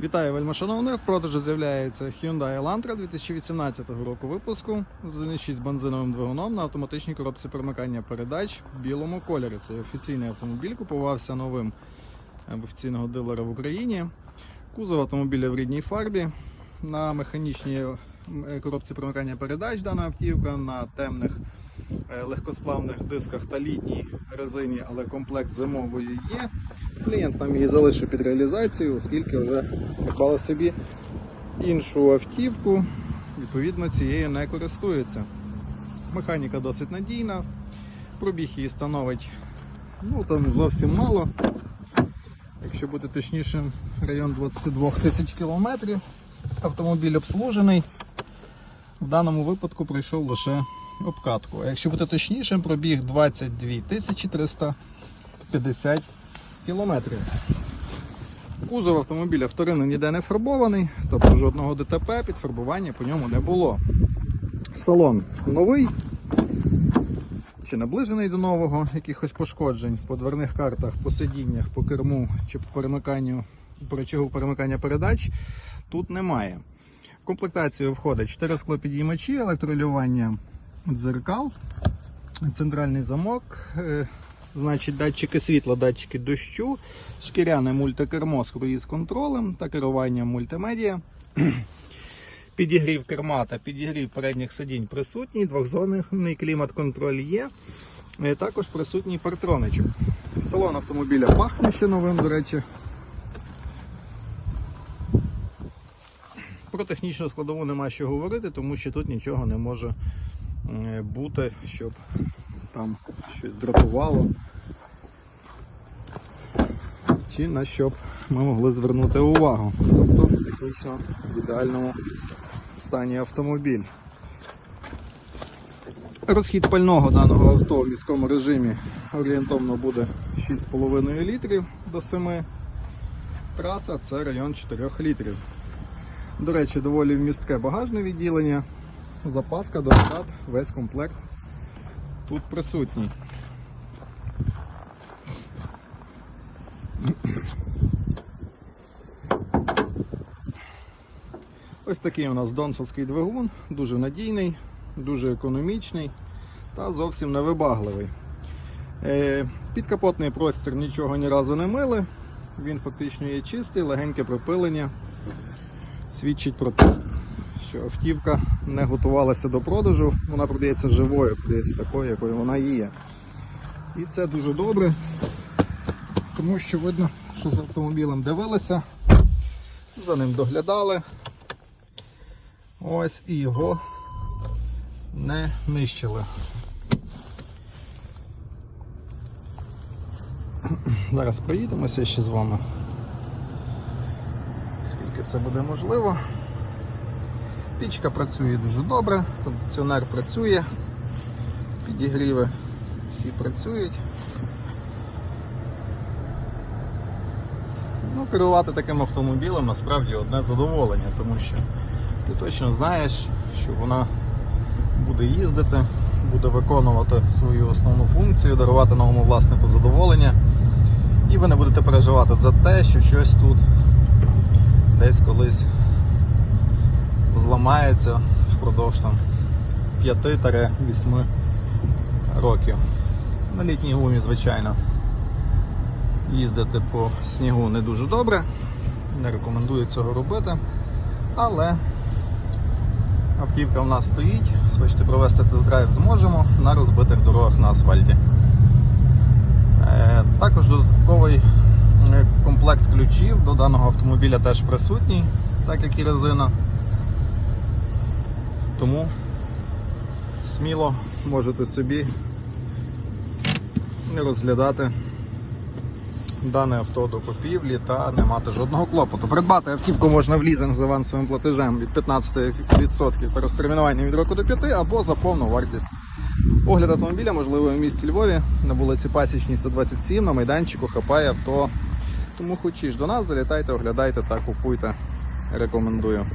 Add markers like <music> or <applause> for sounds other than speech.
Вітаю вельмишановних. В продажу з'являється Hyundai Elantra 2018 року випуску з 1.6 бензиновим двигуном на автоматичній коробці перемикання передач в білому кольорі. Це офіційний автомобіль, купувався новим е, офіційного дилера в Україні. Кузов автомобіля в рідній фарбі. На механічній е, коробці перемикання передач дана автівка на темних легкосплавних дисках та літній резині, але комплект зимової є. Клієнт нам її залишив під реалізацію, оскільки вже придбали собі іншу автівку, відповідно цією не користується. Механіка досить надійна, пробіг її становить ну, там зовсім мало. Якщо бути точнішим, район 22 тисяч кілометрів. Автомобіль обслужений. В даному випадку пройшов лише обкатку. А якщо бути точнішим, пробіг 22 350 кілометрів. Кузов автомобіля вторинно ніде не фарбований, тобто жодного ДТП, підфарбування по ньому не було. Салон новий чи наближений до нового, якихось пошкоджень по дверних картах, по сидіннях, по керму чи по перемиканню по рычагу перемикання передач тут немає. В комплектацію входить 4 склопідіймачі, електролювання дзеркал, центральний замок, е, значить датчики світла, датчики дощу, шкіряне мультикермо з круїз-контролем та керуванням мультимедіа. <clears throat> Підігрів керма та підігрів передніх сидінь присутній, двохзонний клімат-контроль є. Е, Також присутній партроничок. Салон автомобіля пахне ще новим, до речі. Про технічну складову нема що говорити, тому що тут нічого не може бути, щоб там щось дратувало. Чи на що б ми могли звернути увагу. Тобто технічно в ідеальному стані автомобіль. Розхід пального даного авто в міському режимі орієнтовно буде 6,5 літрів до 7. Траса це район 4 літрів. До речі, доволі вмістке багажне відділення, запаска, донат, весь комплект тут присутній. Ось такий у нас донсовський двигун, дуже надійний, дуже економічний та зовсім невибагливий. Е, Підкапотний простір нічого ні разу не мили, він фактично є чистий, легеньке пропилення свідчить про те, що автівка не готувалася до продажу, вона продається живою, продається такою, якою вона є. І це дуже добре, тому що видно, що з автомобілем дивилися, за ним доглядали. Ось і його не нищили. Зараз проїдемося ще з вами. Скільки це буде можливо. Пічка працює дуже добре, кондиціонер працює, підігріви всі працюють. Ну, керувати таким автомобілем насправді одне задоволення, тому що ти точно знаєш, що вона буде їздити, буде виконувати свою основну функцію, дарувати новому власнику задоволення. І ви не будете переживати за те, що щось тут десь колись зламається впродовж там 5-8 років. На літній гумі, звичайно, їздити по снігу не дуже добре, не рекомендую цього робити, але автівка в нас стоїть, хочете провести тест-драйв зможемо на розбитих дорогах на асфальті. Е, Також додатковий е, комплект ключів до даного автомобіля теж присутній, так як і резина. Тому сміло можете собі не розглядати дане авто до купівлі та не мати жодного клопоту. Придбати автівку можна в лізинг з авансовим платежем від 15% та розтермінуванням від року до 5 або за повну вартість. Огляд автомобіля можливий у місті Львові на вулиці Пасічній 127 на майданчику хапає авто. Тому хочеш до нас, залітайте, оглядайте та купуйте. Рекомендую.